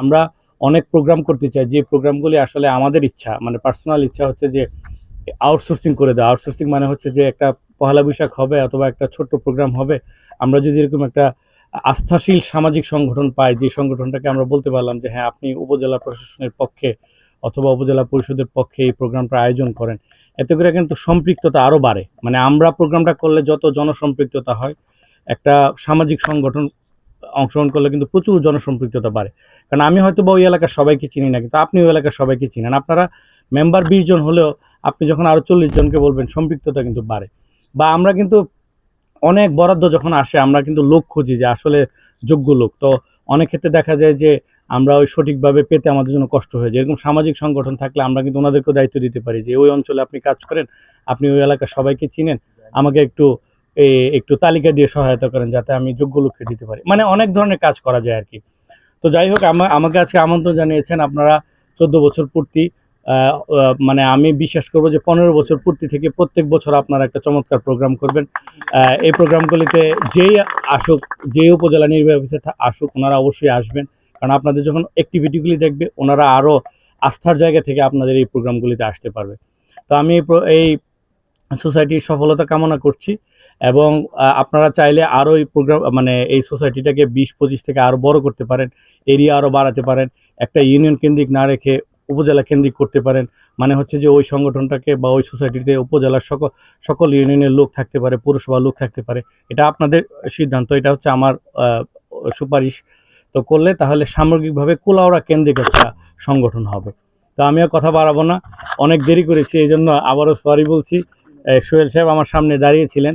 আমরা অনেক প্রোগ্রাম করতে চাই, যে প্রোগ্রামগুলি আসলে আমাদের ইচ্ছা মানে পার্সোনাল ইচ্ছা হচ্ছে যে আউটসোর্সিং করে দেওয়া। আউটসোর্সিং মানে হচ্ছে যে একটা পহেলা বৈশাখ হবে অথবা একটা ছোট্ট প্রোগ্রাম হবে। আমরা যদি এরকম একটা আস্থাশীল সামাজিক সংগঠন পাই, যে সংগঠনটাকে আমরা বলতে পারলাম যে হ্যাঁ আপনি উপজেলা প্রশাসনের পক্ষে অথবা উপজেলা পরিষদের পক্ষে এই প্রোগ্রামটা আয়োজন করেন, এতে করে কিন্তু সম্পৃক্ততা আরও বাড়ে। মানে আমরা প্রোগ্রামটা করলে যত জনসম্পৃক্ততা হয়, একটা সামাজিক সংগঠন অংশগ্রহণ করলে কিন্তু প্রচুর জনসম্পৃক্ততা বাড়ে। কারণ আমি হয়তো বা ওই এলাকার সবাইকে চিনি না, কিন্তু আপনি ওই এলাকার সবাইকে চিনেন। আপনারা মেম্বার বিশ জন হলেও আপনি যখন আরও চল্লিশ জনকে বলবেন, সম্পৃক্ততা কিন্তু বাড়ে। বা আমরা কিন্তু অনেক বরাদ্দ যখন আসে, আমরা কিন্তু লোক খুঁজি যে আসলে যোগ্য লোক। তো অনেক ক্ষেত্রে দেখা যায় যে আমরা ওই সঠিকভাবে পেতে আমাদের জন্য কষ্ট হয়ে যায়। এরকম সামাজিক সংগঠন থাকলে আমরা কিন্তু ওনাদেরকেও দায়িত্ব দিতে পারি যে, ওই অঞ্চলে আপনি কাজ করেন, আপনি ওই এলাকার সবাইকে চিনেন, আমাকে একটু একটু তালিকা দিয়ে সহায়তা করেন যাতে আমি যোগ্য লোককে দিতে পারি। মানে অনেক ধরনের কাজ করা যায় আর কি তো যাই হোক, আমা- আমাকে আজকে আমন্ত্রণ জানিয়েছেন আপনারা চোদ্দ বছর পূর্তি মানে আমি বিশ্বাস করব যে পনেরো বছর পূর্তি থেকে প্রত্যেক বছর আপনারা একটা চমৎকার প্রোগ্রাম করবেন। এই প্রোগ্রামগুলিতে যেই আসুক, যেই উপজেলা নির্বাহী অফিসে আসুক, ওনারা অবশ্যই আসবেন। কারণ আপনাদের যখন অ্যাক্টিভিটিগুলি দেখবে, ওনারা আরও আস্থার জায়গা থেকে আপনাদের এই প্রোগ্রামগুলিতে আসতে পারবে। তো আমি এই সোসাইটির সফলতা কামনা করছি। এবং আপনারা চাইলে আরও এই প্রোগ্রাম মানে এই সোসাইটিটাকে বিশ, পঁচিশ থেকে আরও বড় করতে পারেন, এরিয়া আরও বাড়াতে পারেন, একটা ইউনিয়ন কেন্দ্রিক না রেখে উপজেলা কেন্দ্রিক করতে পারেন। মানে হচ্ছে যে ওই সংগঠনটাকে বা ওই সোসাইটিতে উপজেলার সকল সকল ইউনিয়নের লোক থাকতে পারে, পৌরসভার লোক থাকতে পারে। এটা আপনাদের সিদ্ধান্ত, এটা হচ্ছে আমার সুপারিশ। তো করলে তাহলে সামগ্রিকভাবে কোলাওড়া কেন্দ্রিক একটা সংগঠন হবে। তো আমিও কথা বাড়াবো না, অনেক দেরি করেছি এই জন্য আবারও সরি বলছি। সোহেল সাহেব আমার সামনে দাঁড়িয়েছিলেন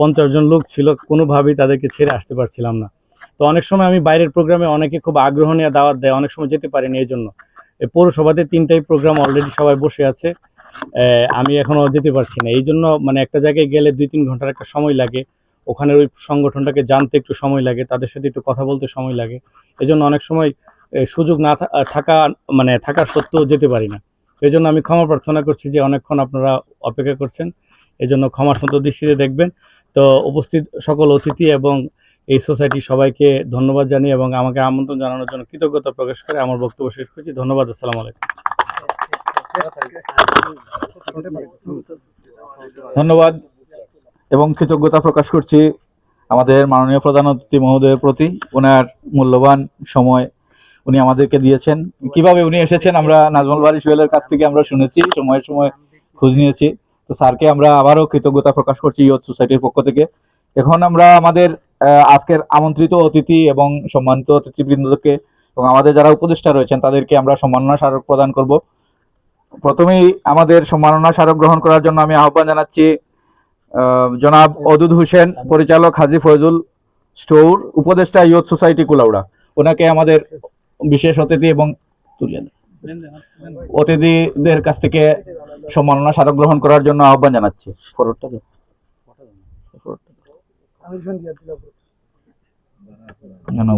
পঞ্চাশ জন লোক ছিল, কোনোভাবেই তাদেরকে ছেড়ে আসতে পারছিলাম না। তো অনেক সময় আমি বাইরের প্রোগ্রামে অনেকে খুব আগ্রহ নিয়ে দাওয়াত দেয়, অনেক সময় যেতে পারিনি এই জন্য। পৌরসভাতে তিনটাই প্রোগ্রাম অলরেডি সবাই বসে আছে। আমি এখনও যেতে পারছি না। এই জন্য মানে একটা জায়গায় গেলে দুই তিন ঘণ্টার একটা সময় লাগে। ওখানে ওই সংগঠনটাকে জানতে একটু সময় লাগে, তাদের সাথে একটু কথা বলতে সময় লাগে। এই জন্য অনেক সময় সুযোগ না থাকা মানে থাকা সত্ত্বেও যেতে পারি না। এই জন্য আমি ক্ষমা প্রার্থনা করছি যে অনেকক্ষণ আপনারা অপেক্ষা করছেন। এই জন্য ক্ষমার সুন্দর দৃষ্টিতে দেখবেন। তো উপস্থিত সকল অতিথি এবং এই সোসাইটি সবাইকে ধন্যবাদ জানিয়ে এবং আমাকে আমন্ত্রণ জানানোর জন্য কৃতজ্ঞতা প্রকাশ করে আমার বক্তব্য শেষ করছি। ধন্যবাদ, আসসালামু আলাইকুম। ধন্যবাদ এবং কৃতজ্ঞতা প্রকাশ করছি আমাদের মাননীয় প্রধান অতিথি মহোদয়ের প্রতি। ওনার মূল্যবান সময় উনি আমাদেরকে দিয়েছেন। কীভাবে উনি এসেছেন আমরা নাজমল বাড়ি সোহেলের কাছ থেকে আমরা শুনেছি, সময়ের সময় খোঁজ নিয়েছি। তো স্যারকে আমরা আবারও কৃতজ্ঞতা প্রকাশ করছি ইয়ত সোসাইটির পক্ষ থেকে। এখন আমরা আমাদের আজকের আমন্ত্রিত অতিথি এবং সম্মানিত অতিথিবৃন্দকে এবং আমাদের যারা উপদেষ্টা রয়েছেন তাদেরকে আমরা সম্মাননা স্মারক প্রদান করব। প্রথমেই আমাদের সম্মাননা স্মারক গ্রহণ করার জন্য আমি আহ্বান জানাচ্ছি জনাব অদুদ হোসেন, পরিচালক হাজি ফয়জুল স্টোর, উপদেষ্টা ইয়ত সোসাইটি কুলাউড়া। ওনাকে আমাদের বিশেষ অতিথি এবং তুলে। অতিথিদের কাছ থেকে সম্মাননা স্মারক গ্রহণ করার জন্য আহ্বান জানাচ্ছি। না না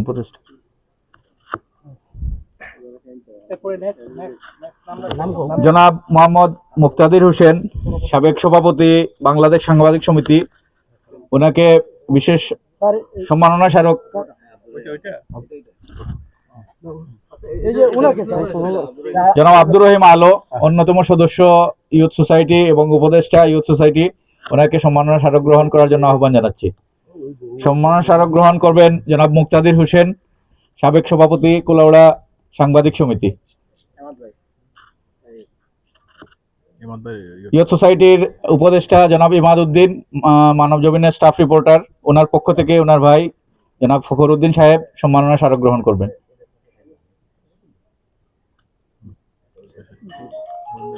জনাব মোহাম্মদ মুক্তাদির হোসেন সাবেক সভাপতি বাংলাদেশ সাংবাদিক সমিতি ওনাকে বিশেষ সম্মাননা স্মারক জনাব আব্দুর রহিম আলো, অন্যতম সদস্য ইউথ সোসাইটি এবং উপদেষ্টা ইউথ সোসাইটি, ওনাকে সম্মাননা স্মারক গ্রহণ করার জন্য আহ্বান জানাচ্ছি। সম্মাননা স্মারক গ্রহণ করবেন জনাব মুক্তাদির হোসেন, সাবেক সভাপতি কুলাউড়া সাংবাদিক সমিতি। ইয়ত সোসাইটির উপদেষ্টা জনাব ইমাদ উদ্দিন মানব জমিনের স্টাফ রিপোর্টার, ওনার পক্ষ থেকে ওনার ভাই জনাব ফখর উদ্দিন সাহেব সম্মাননা স্মারক গ্রহণ করবেন।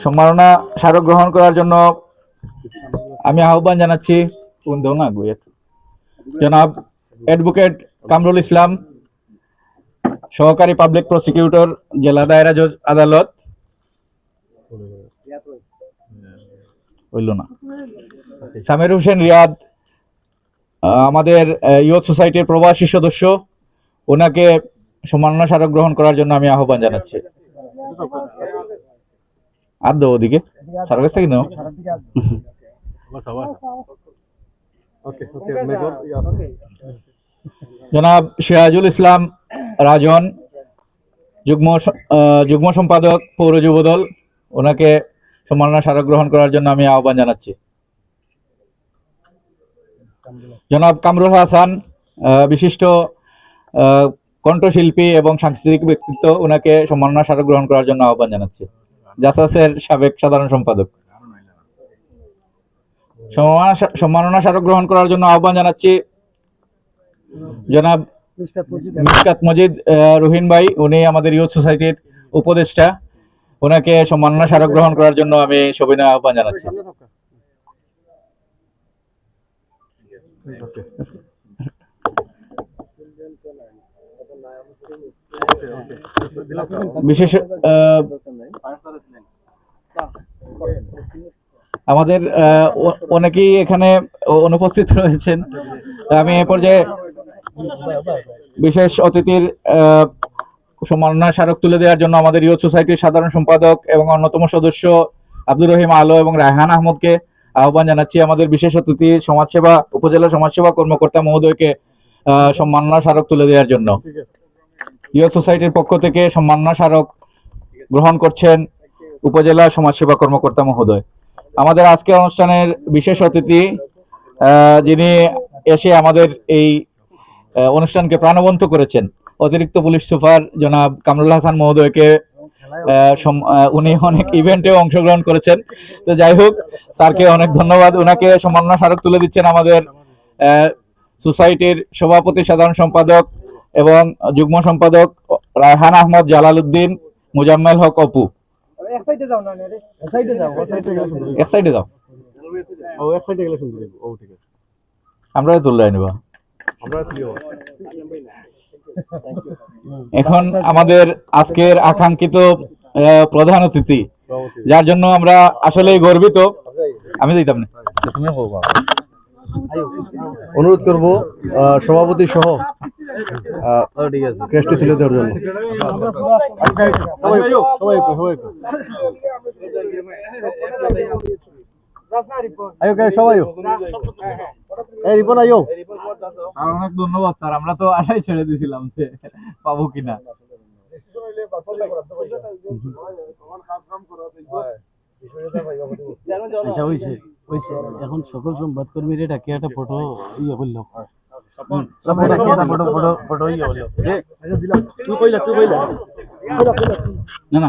সম্মাননা স্মারক গ্রহণ করার জন্য আমি আহ্বান জানাচ্ছি। জনাব অ্যাডভোকেট কামরুল ইসলাম, সহকারী পাবলিক প্রসিকিউটর, জেলা দায়রা জজ, আদালত। হইল না। সামির হোসেন রিয়াদ আমাদের ইয়ুথ সোসাইটির প্রবাসী সদস্য, ওনাকে সম্মাননা স্মারক গ্রহণ করার জন্য আমি আহ্বান জানাচ্ছি। আর দো ওদিকে। স্যার কাছ থেকে নাও জনাব সিরাজুল ইসলাম রাজন যুগ্ম যুগ্ম সম্পাদক পৌর যুবদল ওনাকে সম্মাননা স্মারক গ্রহণ করার জন্য আমি আহ্বান জানাচ্ছি। জনাব কামরুল হাসান আহ, বিশিষ্ট আহ, কণ্ঠশিল্পী এবং সাংস্কৃতিক ব্যক্তিত্ব ওনাকে সম্মাননা স্মারক গ্রহণ করার জন্য আহ্বান জানাচ্ছি। জাসাসের সাবেক সাধারণ সম্পাদক। সম্মাননা স্মারক গ্রহণ করার জন্য আহ্বান জানাচ্ছি জনাব মিশকাত মজিদ রুহিন ভাই, উনি আমাদের ইউথ সোসাইটির উপদেষ্টা। ওনাকে সম্মাননা স্মারক গ্রহণ করার জন্য আমি সবিনয় আহ্বান জানাচ্ছি। বিশেষ আমাদের অনেকেই এখানে অনুপস্থিত রয়েছেন। আমি এ পর্যায়ে বিশেষ অতিথির সম্মাননা স্মারক তুলে দেওয়ার জন্য আমাদের ইউথ সোসাইটির সাধারণ সম্পাদক এবং অন্যতম সদস্য আব্দুর রহিম আলো এবং রায়হান আহমদকে আহ্বান জানাচ্ছি। আমাদের বিশেষ অতিথি সমাজসেবা উপজেলা সমাজসেবা কর্মকর্তা মহোদয়কে আহ, সম্মাননা স্মারক তুলে দেওয়ার জন্য। ইউথ সোসাইটির পক্ষ থেকে সম্মাননা স্মারক গ্রহণ করছেন উপজেলা সমাজসেবা কর্মকর্তা মহোদয়। আমাদের আজকের অনুষ্ঠানের বিশেষ অতিথি যিনি এসে আমাদের এই অনুষ্ঠানকে প্রাণবন্ত করেছেন, অতিরিক্ত পুলিশ সুপার জনাব কামরুল হাসান মহোদয়কে উনি অনেক ইভেন্টে অংশগ্রহণ করেছেন। তো যাই হোক, স্যারকে অনেক ধন্যবাদ। ওনাকে সম্মাননা স্মারক তুলে দিচ্ছেন আমাদের সোসাইটির সভাপতি, সাধারণ সম্পাদক এবং যুগ্ম সম্পাদক রায়হান আহমদ জালালউদ্দিন মুজাম্মেল হক অপু। এক সাইডে যাও না রে। এক সাইডে যাও এক সাইডে গেলে সুন্দর। এক সাইডে যাও। ও এক সাইডে গেলে সুন্দর। ও ঠিক আছে। আমরা তুলে নিবা আমরা তুলিও এখন আমাদের আজকের আকাঙ্ক্ষিত প্রধান অতিথি যার জন্য আমরা আসলেই গর্বিত। আমি দিতাম না। তুমি বলবা। অনুরোধ করব সভাপতি সহ ঠিক আছে তুলে দেওয়ার জন্য। সবাই সবাই সবাই আয়ো কে সবাই এই রিপন আয়ো আর অনেক ধন্যবাদ স্যার। আমরা তো আশাই ছেড়ে দিয়েছিলাম যে পাবো কিনা। আচ্ছা হইছে। হইছে। এখন সকল সংবাদ কর্মীরা ডাকিয়ে একটা ফটো ইয়ে করল একটা ফটো ইয়ে করল তুই কইলা না না।